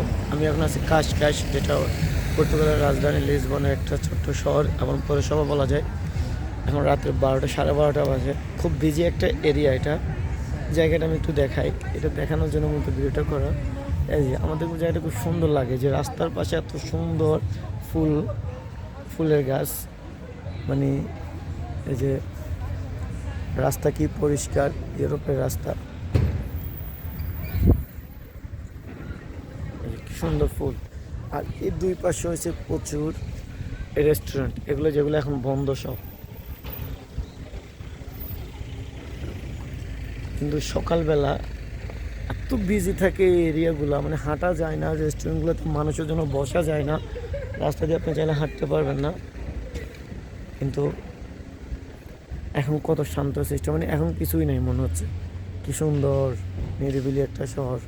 আলাইকুম আমি এখন আছি কাশ কাশ যেটা পর্তুগালের রাজধানী লিসবনের একটা ছোট্ট শহর, এবং পৌরসভা বলা যায়। এখন রাতের বারোটা, সাড়ে বারোটা বাজে। খুব বিজি একটা এরিয়া এটা। জায়গাটা আমি একটু দেখাই। এটা দেখানোর জন্য মূলত ভিডিওটা করা। এই যে, আমাদের জায়গাটা খুব সুন্দর লাগে যে রাস্তার পাশে এত সুন্দর ফুল, ফুলের গাছ। মানে এই যে, রাস্তা কি পরিষ্কার? ইউরোপের রাস্তা এই যে কি সুন্দর ফুল। আর এই দুই পাশে হয়েছে প্রচুর রেস্টুরেন্ট এগুলো যেগুলো এখন বন্ধ সব। কিন্তু সকালবেলা এত বিজি থাকে এই এরিয়াগুলো মানে হাঁটা যায় না রেস্টুরেন্টগুলোতে মানুষের জন্য বসা যায় না। রাস্তা দিয়ে আপনি চাইলে হাঁটতে পারবেন না। কিন্তু এখন কত শান্ত সিস্টেম মানে এখন কিছুই নেই মনে হচ্ছে। কি সুন্দর, নিরিবিলি একটা শহর।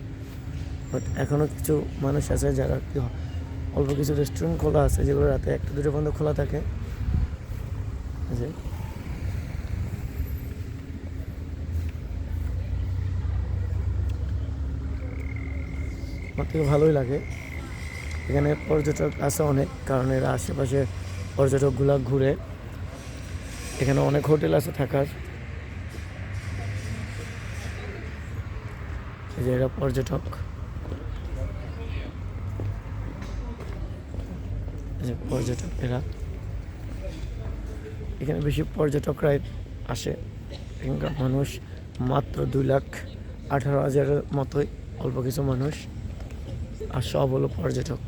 বাট এখনও কিছু মানুষ আছে যারা কি অল্প কিছু রেস্টুরেন্ট খোলা আছে যেগুলো রাতে একটা, দুটো পর্যন্ত খোলা থাকে। যে। আমার থেকে ভালোই লাগে। এখানে পর্যটক আছে অনেক, কারণ এরা আশেপাশে পর্যটকগুলা ঘুরে। এখানে অনেক হোটেল আছে থাকার। যে এরা পর্যটক। যে পর্যটকেরা। এখানে বেশি পর্যটকরাই আসে। এখানকার মানুষ মাত্র দুই লাখ আঠারো হাজারের মতোই, অল্প কিছু মানুষ। আর সব হলো পর্যটক।